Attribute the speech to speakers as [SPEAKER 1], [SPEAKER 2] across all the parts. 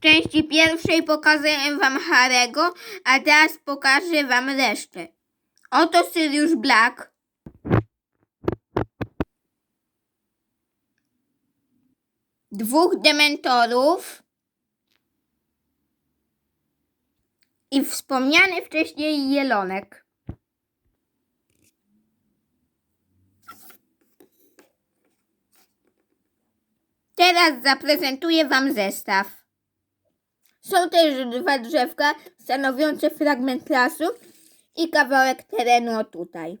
[SPEAKER 1] W części pierwszej pokazuję Wam Harego, a teraz pokażę Wam resztę. Oto Sirius Black. Dwóch dementorów. I wspomniany wcześniej jelonek. Teraz zaprezentuję Wam zestaw. Są też dwa drzewka stanowiące fragment lasu i kawałek terenu tutaj.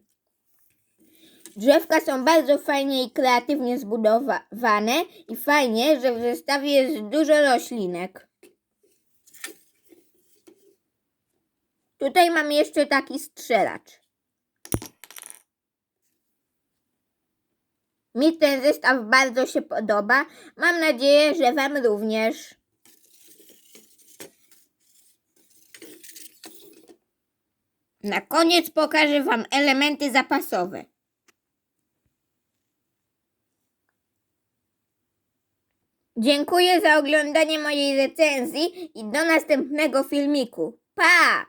[SPEAKER 1] Drzewka są bardzo fajnie i kreatywnie zbudowane i fajnie, że w zestawie jest dużo roślinek. Tutaj mam jeszcze taki strzelacz. Mi ten zestaw bardzo się podoba. Mam nadzieję, że Wam również. Na koniec pokażę Wam elementy zapasowe. Dziękuję za oglądanie mojej recenzji i do następnego filmiku. Pa!